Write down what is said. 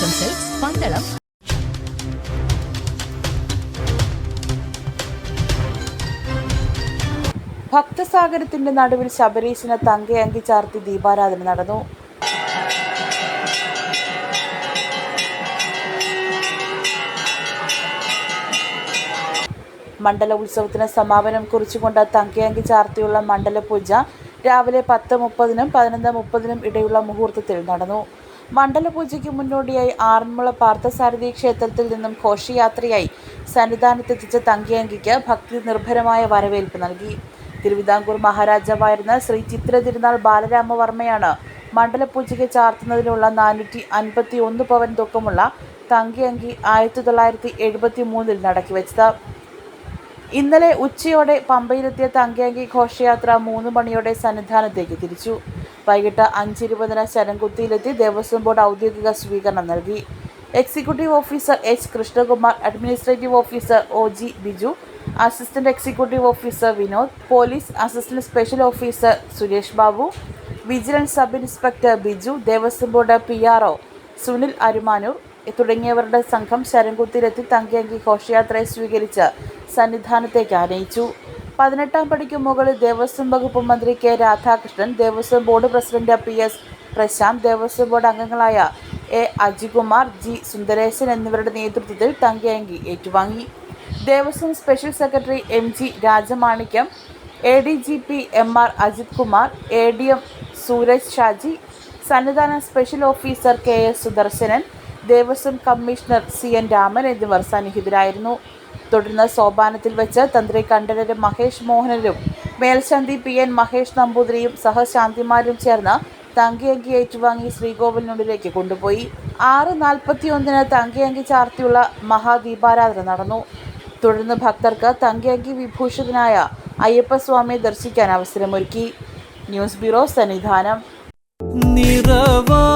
Silks Pandalam ഭക്തസാഗരത്തിന്റെ നടുവിൽ ശബരീശന് തങ്കയങ്കി ചാർത്തി ദീപാരാധന നടന്നു. മണ്ഡല ഉത്സവത്തിന് സമാപനം കുറിച്ചുകൊണ്ട് തങ്കയങ്കി ചാർത്തിയുള്ള മണ്ഡല പൂജ രാവിലെ പത്ത് മുപ്പതിനും പതിനൊന്ന് മുപ്പതിനും ഇടയുള്ള മുഹൂർത്തത്തിൽ നടന്നു. മണ്ഡല പൂജയ്ക്ക് മുന്നോടിയായി ആറന്മുള പാർത്ഥസാരഥി ക്ഷേത്രത്തിൽ നിന്നും ഘോഷയാത്രയായി സന്നിധാനത്തെത്തിച്ച തങ്കയങ്കിക്ക് ഭക്തി നിർഭരമായ വരവേൽപ്പ് നൽകി. തിരുവിതാംകൂർ മഹാരാജാവായിരുന്ന ശ്രീ ചിത്ര തിരുനാൾ ബാലരാമവർമ്മയാണ് മണ്ഡലപൂജയ്ക്ക് ചാർത്തുന്നതിനുള്ള നാനൂറ്റി അൻപത്തി ഒന്ന് പവൻ തൂക്കമുള്ള തങ്കയങ്കി ആയിരത്തി തൊള്ളായിരത്തി എഴുപത്തി മൂന്നിൽ നടക്കി വെച്ചത് ഇന്നലെ ഉച്ചയോടെ പമ്പയിലെത്തിയ തങ്കയങ്കി ഘോഷയാത്ര മൂന്ന് മണിയോടെ സന്നിധാനത്തേക്ക് തിരിച്ചു. വൈകിട്ട് അഞ്ചിരുപതിന് ശരംകുത്തിയിലെത്തി ദേവസ്വം ബോർഡ് ഔദ്യോഗിക സ്വീകരണം നൽകി. Executive officer H Krishnakumar administrative officer O G Biju assistant executive officer Vinod police assistant special officer Suresh Babu vigilance sub inspector Biju Devaswom board P R O Sunil Arumanoor തുടങ്ങിയവരുടെ സംഘം ശരംകുത്തിയിലെത്തി തങ്കയങ്കി ഘോഷയാത്രയെ സ്വീകരിച്ച് സന്നിധാനത്തേക്ക് ആനയിച്ചു. പതിനെട്ടാം പടിക്ക് മുകളിൽ ദേവസ്വം വകുപ്പ് മന്ത്രി K Radhakrishnan Devaswom board president P S Prashanth Devaswom board അംഗങ്ങളായ A Ajikumar G Sundaresan എന്നിവരുടെ നേതൃത്വത്തിൽ തങ്കയങ്കി ഏറ്റുവാങ്ങി. Devaswom special secretary M G Rajamanikyam A D G P M R Ajith Kumar A D M Sooraj Shaji സന്നിധാന special officer K S Sudarsanan Devaswom commissioner C N Raman എന്നിവർ സന്നിഹിതരായിരുന്നു. തുടർന്ന് സോപാനത്തിൽ വെച്ച് തന്ത്രി കണ്ഠരരും മഹേഷ് മോഹനരും മേൽശാന്തി പി എൻ മഹേഷ് നമ്പൂതിരിയും സഹശാന്തിമാരും ചേർന്ന് തങ്കയങ്കി ഏറ്റുവാങ്ങി ശ്രീകോവിലിനുള്ളിലേക്ക് കൊണ്ടുപോയി. ആറ് നാൽപ്പത്തിയൊന്നിന് തങ്കയങ്കി ചാർത്തിയുള്ള മഹാദീപാരാധന നടന്നു. തുടർന്ന് ഭക്തർക്ക് തങ്കയങ്കി വിഭൂഷിതനായ അയ്യപ്പസ്വാമിയെ ദർശിക്കാൻ അവസരമൊരുക്കി. News bureau Sannidhanam. നിറവായിന്നവളൊരുങ്ങും